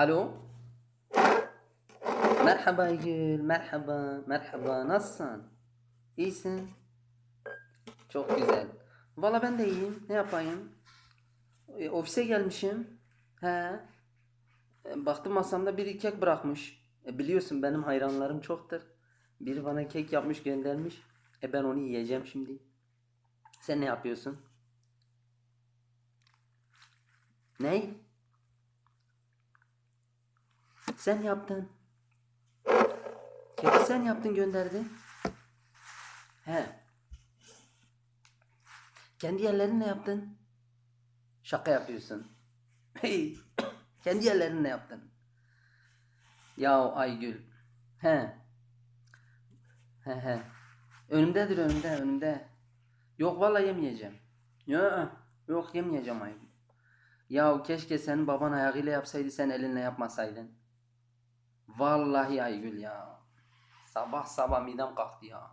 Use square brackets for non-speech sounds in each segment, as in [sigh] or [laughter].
Alo. Merhaba Aygül, merhaba, merhaba. Nasılsın? İyisin. Çok güzel. Valla ben de iyiyim. Ne yapayım? E, ofise gelmişim. He. E, baktım masamda biri kek bırakmış. E, biliyorsun benim hayranlarım çoktur. Biri bana kek yapmış göndermiş. E ben onu yiyeceğim şimdi. Sen ne yapıyorsun? Ney? Sen yaptın. Keki sen yaptın gönderdin. He. Kendi yerlerinle yaptın. Şaka yapıyorsun. Hey. [coughs] Kendi yerlerinle yaptın. Ya Aygül. He. He he. Önümdedir önümde önümde. Yok vallahi yemeyeceğim. Yok yok yemeyeceğim Aygül. Ya keşke senin baban ayağıyla yapsaydı sen elinle yapmasaydın. Vallahi Aygül ya. Sabah sabah midem kalktı ya.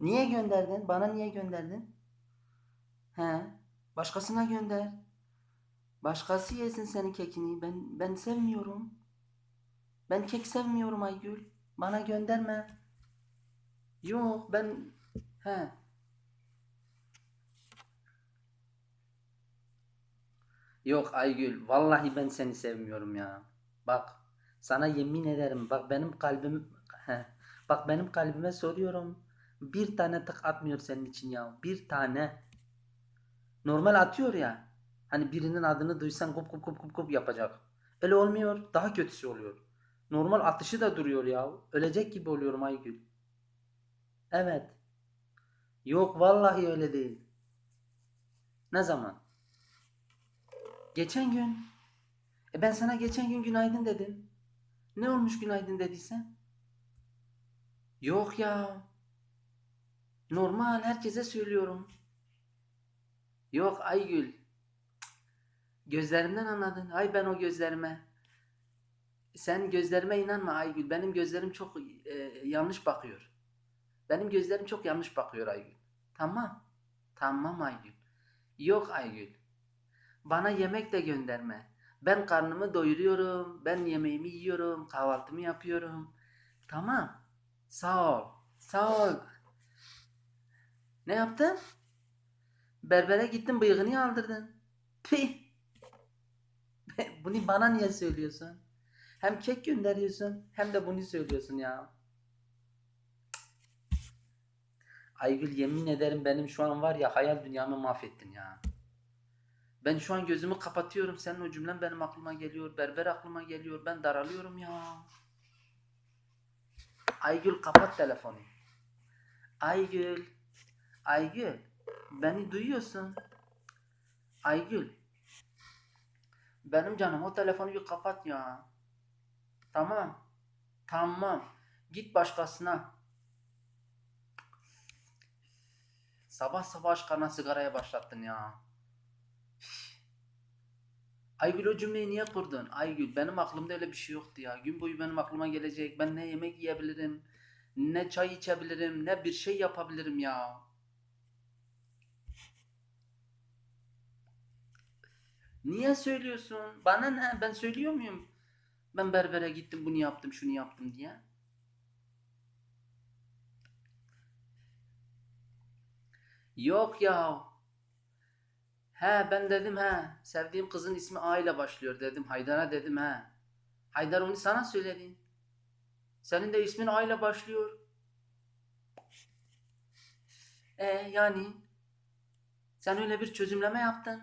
Niye gönderdin? Bana niye gönderdin? He? Başkasına gönder. Başkası yesin senin kekini. Ben ben sevmiyorum. Ben kek sevmiyorum Aygül. Bana gönderme. Yok ben he. Yok Aygül, vallahi ben seni sevmiyorum ya. Bak, sana yemin ederim. Bak benim kalbim, he, bak benim kalbime soruyorum. Bir tane tık atmıyor senin için ya. Bir tane. Normal atıyor ya. Hani birinin adını duysan kup kup kup kup kup yapacak. Öyle olmuyor. Daha kötüsü oluyor. Normal atışı da duruyor ya. Ölecek gibi oluyorum Aygül. Evet. Yok vallahi öyle değil. Ne zaman? Geçen gün. E ben sana geçen gün günaydın dedim. Ne olmuş günaydın dediysen? Yok ya. Normal herkese söylüyorum. Yok Aygül. Gözlerimden anladın. Ay ben o gözlerime. Sen gözlerime inanma Aygül. Benim gözlerim çok e, yanlış bakıyor. Benim gözlerim çok yanlış bakıyor Aygül. Tamam. Tamam Aygül. Yok Aygül. Bana yemek de gönderme. Ben karnımı doyuruyorum. Ben yemeğimi yiyorum. Kahvaltımı yapıyorum. Tamam. Sağ ol. Sağ ol. Ne yaptın? Berbere gittin bıyığını aldırdın. Tüh. [laughs] Bunu bana niye söylüyorsun? Hem kek gönderiyorsun hem de bunu söylüyorsun ya. Aygül yemin ederim benim şu an var ya hayal dünyamı mahvettin ya. Ben şu an gözümü kapatıyorum. Senin o cümlen benim aklıma geliyor. Berber aklıma geliyor. Ben daralıyorum ya. Aygül kapat telefonu. Aygül. Aygül. Beni duyuyorsun. Aygül. Benim canım o telefonu bir kapat ya. Tamam. Tamam. Git başkasına. Sabah sabah aşkına sigaraya başlattın ya. Aygül o cümleyi niye kurdun? Aygül benim aklımda öyle bir şey yoktu ya. Gün boyu benim aklıma gelecek. Ben ne yemek yiyebilirim, ne çay içebilirim, ne bir şey yapabilirim ya. Niye söylüyorsun? Bana ne? Ben söylüyor muyum? Ben berbere gittim, bunu yaptım, şunu yaptım diye. Yok ya. He ben dedim he. Sevdiğim kızın ismi A ile başlıyor dedim. Haydar'a dedim he. Haydar onu sana söyledi. Senin de ismin A ile başlıyor. E yani sen öyle bir çözümleme yaptın.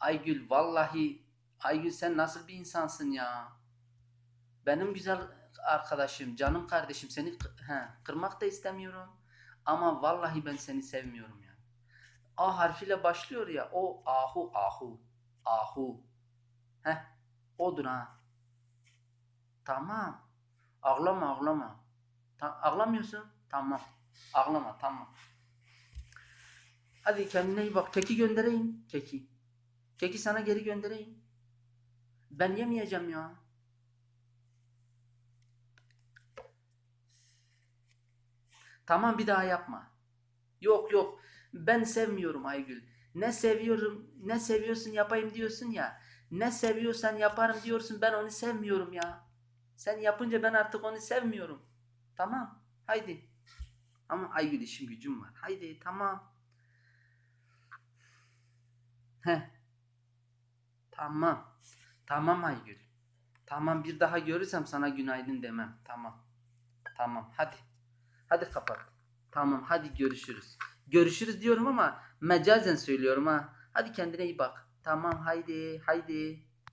Aygül vallahi Aygül sen nasıl bir insansın ya. Benim güzel arkadaşım, canım kardeşim seni he, kırmak da istemiyorum. Ama vallahi ben seni sevmiyorum. A harfiyle başlıyor ya o ahu ahu ahu. Heh odur ha. Tamam. Ağlama ağlama. Ta- ağlamıyorsun? Tamam. Ağlama tamam. Hadi kendine iyi bak. Keki göndereyim. Keki. Keki sana geri göndereyim. Ben yemeyeceğim ya. Tamam bir daha yapma. Yok yok. Ben sevmiyorum Aygül. Ne seviyorum, ne seviyorsun yapayım diyorsun ya. Ne seviyorsan yaparım diyorsun ben onu sevmiyorum ya. Sen yapınca ben artık onu sevmiyorum. Tamam. Haydi. Ama Aygül işim gücüm var. Haydi tamam. Heh. Tamam. Tamam Aygül. Tamam bir daha görürsem sana günaydın demem. Tamam. Tamam hadi. Hadi kapat. Tamam hadi görüşürüz. Görüşürüz diyorum ama mecazen söylüyorum ha. Hadi kendine iyi bak. Tamam haydi haydi.